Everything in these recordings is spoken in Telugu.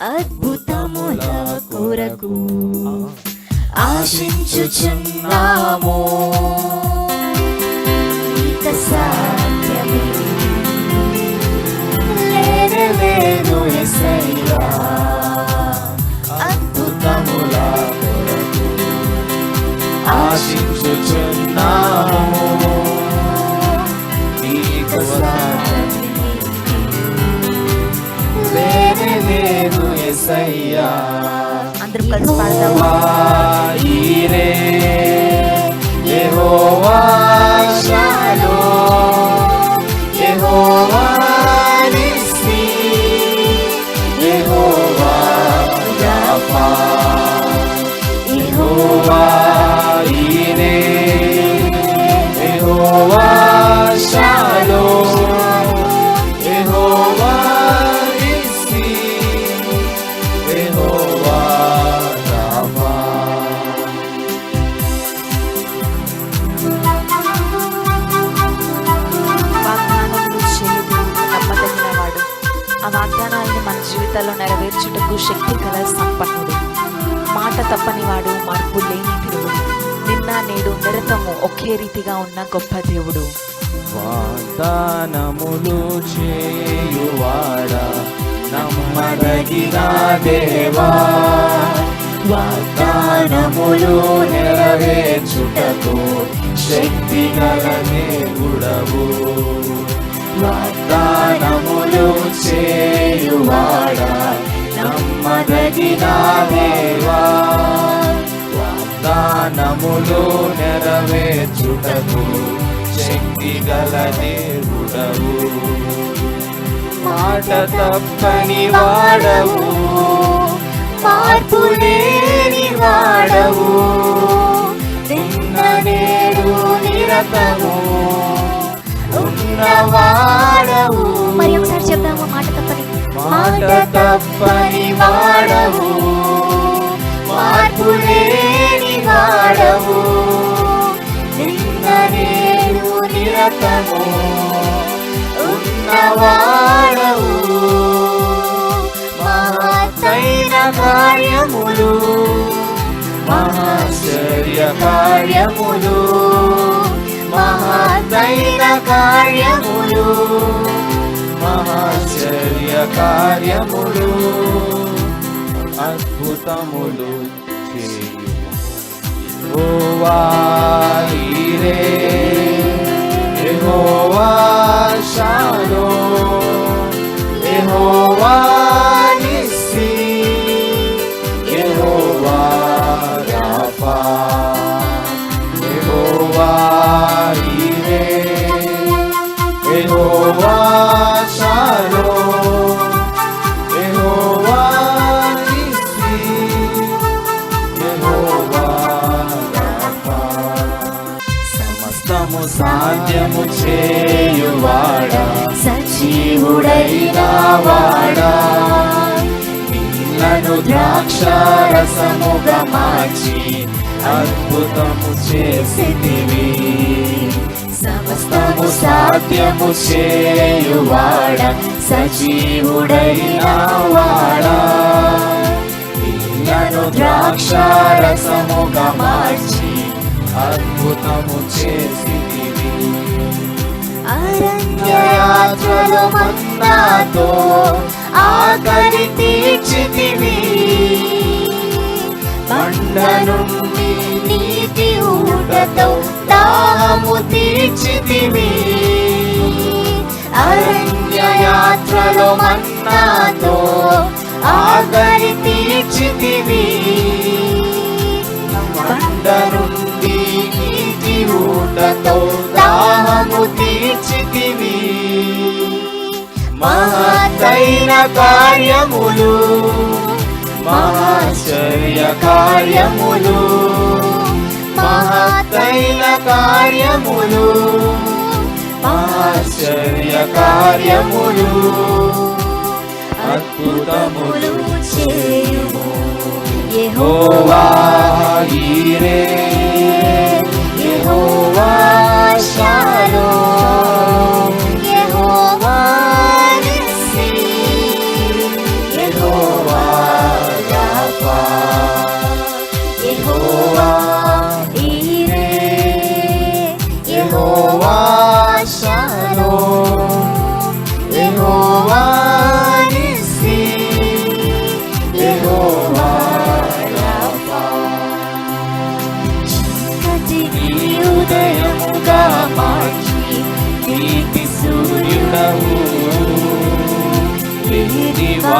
అద్భుతముల కొరకు. ఆశించుచున్నాము ఇక సాధ్యమే. లేదు యేసయ్యా వాగ్దానాలను మన జీవితాల్లో నెరవేర్చుటకు శక్తి కల సంపన్నుడు. మాట తప్పని వాడు మార్పు లేని దేవుడు. నిన్న నేడు నిరతము ఒకే రీతిగా ఉన్న గొప్ప దేవుడు. వాగ్దానములు చేయువాడా? నమ్మదగిన దేవా? వాగ్దానములు నెరవేర్చుటకు శక్తి గల దేవుడవు. వాగ్దానములు చేయువాడా? నమ్మదగిన దేవా వాగ్దానములు నెరవేర్చుటకు శక్తి గల దేవుడవు. మాట తప్పని వాడవు. మార్పు లేని వాడవు. నిన్న నేడు నిరతము. మాట తప్పని వాడవు మార్పు లేని వాడవు నిన్ననేడు నిరతము. ఉన్నవాడవు. మహత్తైన కార్యములు. మహాశ్చర్య కార్యములు. మహత్తైన కార్యములు. కార్యములు అద్భుతములు చేయు యెహోవా ఈరే యెహోవా సమస్తము సాధ్యము చేయువాడా? సజీవుడైన వాడా నీళ్ళను ద్రాక్షారసముగా మార్చి అద్భుతము చేసితివి. సమస్తము సాధ్యము చేయువాడా? సజీవుడైన వాడా నీళ్ళను ద్రాక్షారసముగా మార్చి అద్భుతము చేసితివి. అరణ్యయాత్రలో మన్నాతో ఆకలి తీర్చితివి. బండ నుండి నీటి ఊటతో దాహము తీర్చితివి. అరణ్యయాత్రలో మన్నాతో ఆకలి తీర్చితివి. బండ మహత్తైన కార్యములు. మహాశ్చర్య కార్యములు. మహత్తైన కార్యములు. మహాశ్చర్య కార్యములు. అద్భుతములు చేయుము. యెహోవా ఈరే యెహోవా శాల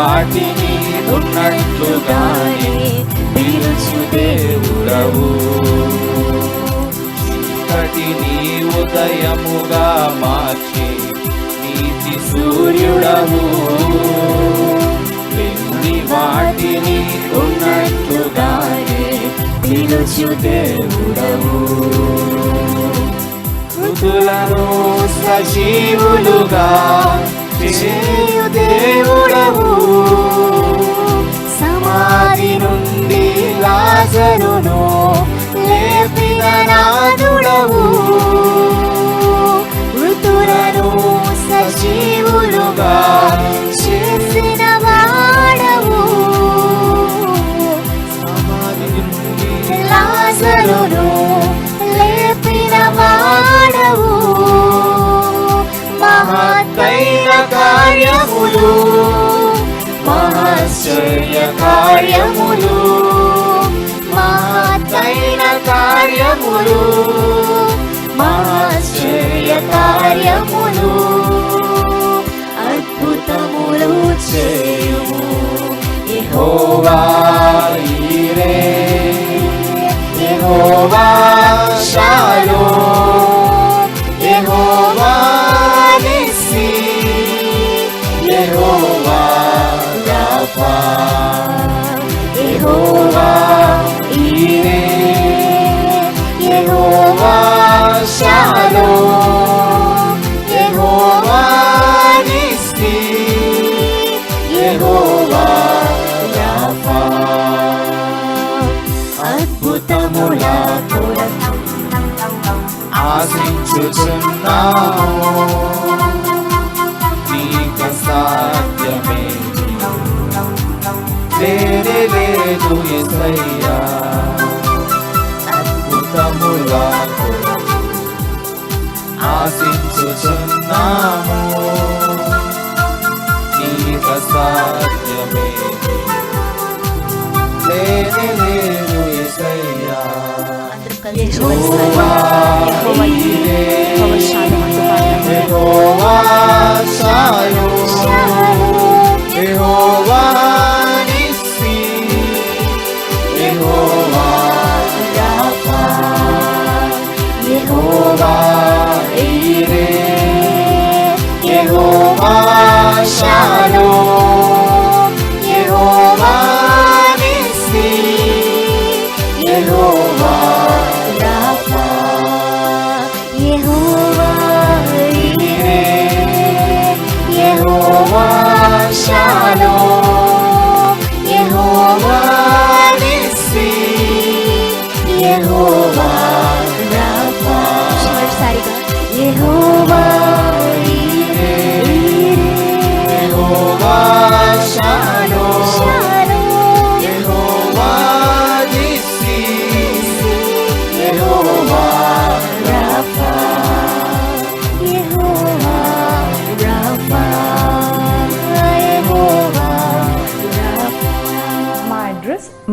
వాటిని ఉన్నట్లుగానే పిలుచు దేవుడవు. చీకటిని ఉదయముగా మార్చి నీతి సూర్యుడవు. వెండి వాటిని ఉన్నట్లుగానే పిలుచు దేవుడవు. ఋతులను సజీవులుగా దేవుడవు. సమాధి నుండి లాజరును లేపిన నాదుడవు. మహత్తైన కార్యములు. మహాశ్చర్య కార్యములు. మహత్తైన కార్యములు. మహాశ్చర్య కార్యములు. అద్భుతములు చేయుము. యెహోవా ఈరే. యెహోవా ఆశించుచున్నాము నీకు సాధ్యమే. వేరే లేదు ఎసయ్యా అద్భుతములా ఆశించుచున్నాము. నీకు సాధ్యం Ooh, what's the my Jehovah Rapha చివరిసారిగా యెహోవా ఈరే,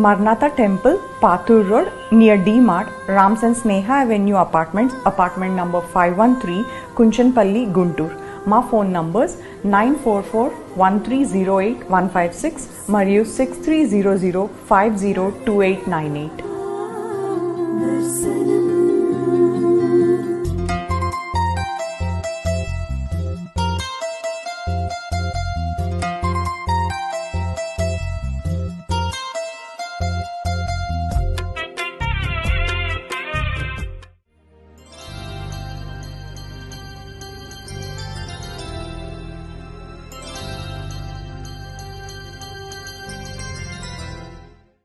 Marnatha Temple, Pathur Road, near D Mart, Rams and Sneha Avenue Apartments, apartment number 513, Kunchanpalli, Guntur. మా phone numbers nine four four one three zero eight one five six మరియు six three zero zero five zero two eight nine eight This is